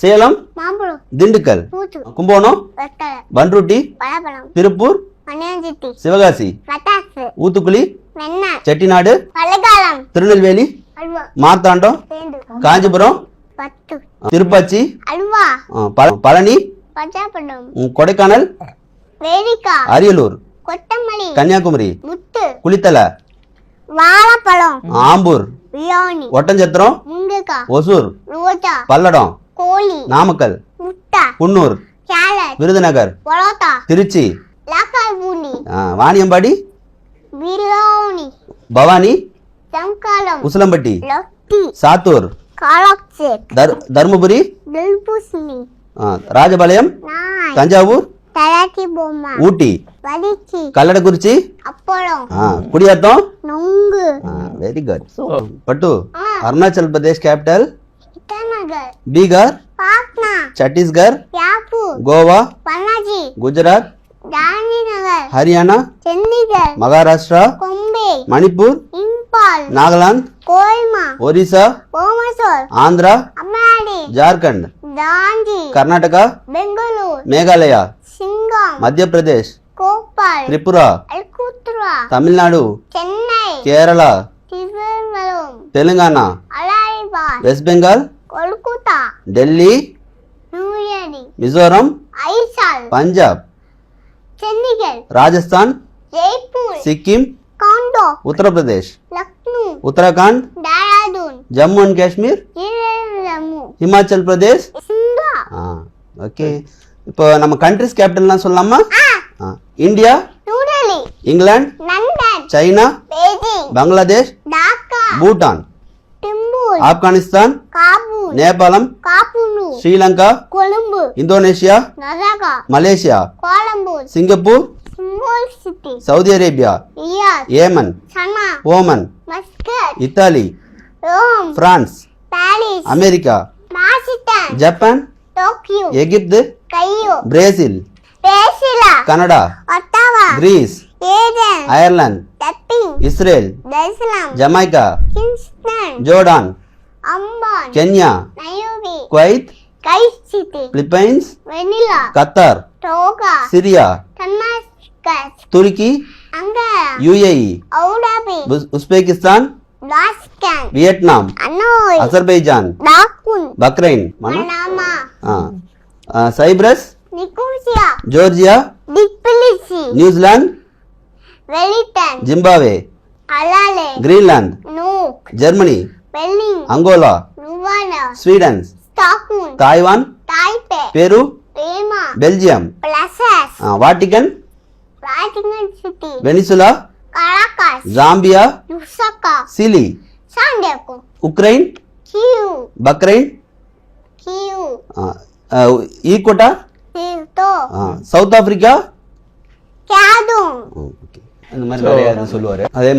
சேலம் திண்டுக்கல் வெத்தலை பன்ருட்டி திருப்பூர் சிவகாசி ஊத்துக்குளி செட்டிநாடு திருநெல்வேலி மார்த்தாண்டம் காஞ்சிபுரம் திருப்பாச்சி பழனி கொடைக்கானல் அரியலூர் கன்னியாகுமரி குளித்தலை வாழைப்பழம் ஆம்பூர் ஒட்டஞ்சத்திரம் ஒசூர் பல்லடம் கோழி நாமக்கல் முட்டை குன்னூர் விருதுநகர் திருச்சி லாக்காய் பூனி ஆ, வாணியம்பாடி பவானி உசிலம்பட்டி லொட்டி சாத்தூர் தருமபுரி ராஜபாளையம் நாய் தஞ்சாவூர் ஊட்டி கல்லடக்குறிச்சி அப்பளம் ஆ, குடியாத்தம் நொங்கு வெரி குட் பட்டு ஆ. அருணாச்சல் பிரதேஷ் கேபிட்டல் బీగార్ పాట్నా ఛత్తీస్గఢ్ యాపూర్ గోవా పనాజీ గుజరాత్ గాంధీనగర్ హర్యానా చండీగఢ్ మహారాష్ట్ర కొంబే మణిపూర్ ఇంపాల్ నాగాలాండ్ కోహిమా ఒరిస్సా భువనేశ్వర్ ఆంధ్ర అమరావతి జార్ఖండ్ రాంచి కర్ణాటక బెంగళూరు మేఘాలయ సింగం మధ్యప్రదేశ్ కోపాల్ త్రిపుర తమిళనాడు చెన్నై కేరళ తెలంగాణ వెస్ట్ బెంగాల్ கொல்கத்தா. டெல்லி மிசோரம் ஐசால். பஞ்சாப் சண்டிகர் ராஜஸ்தான் ஜெய்ப்பூர். சிக்கிம் காண்டோ. உத்தரப்பிரதேஷ் லக்னோ. உத்தரகாண்ட் டேராடூன். ஜம்மு அண்ட் காஷ்மீர் ஹிமாச்சல் பிரதேஷ். ஆ ஓகே. இப்போ நம்ம கண்ட்ரிஸ் கேபிட்டல்லாம் சொல்லலாமா India England China Bangladesh Dhaka. Bhutan Afghanistan நேபாளம் Sri Lanka Colombo Indonesia Malaysia Singapore Saudi Arabia Yemen Oman Italy France America Japan Tokyo Egypt Brazil Canada Greece Ireland Israel Jamaica Kingston Jordan Kenya Kuwait Philippines vanilla Qatar Syria துருக்கி UAE Uzbekistan லாஸ்கன் Vietnam Azerbaijan Bahrain Cyprus Georgia New Zealand Zimbabwe Greenland Nuuk Germany Angola Sweden Taiwan Peru Belgium Vatican Vatican City Venezuela Caracas Zambia Chile Santiago Ukraine Kiev Bahrain ஈக்வட்டா South Africa. இந்த மாதிரி நிறைய சொல்லுவாரு அதே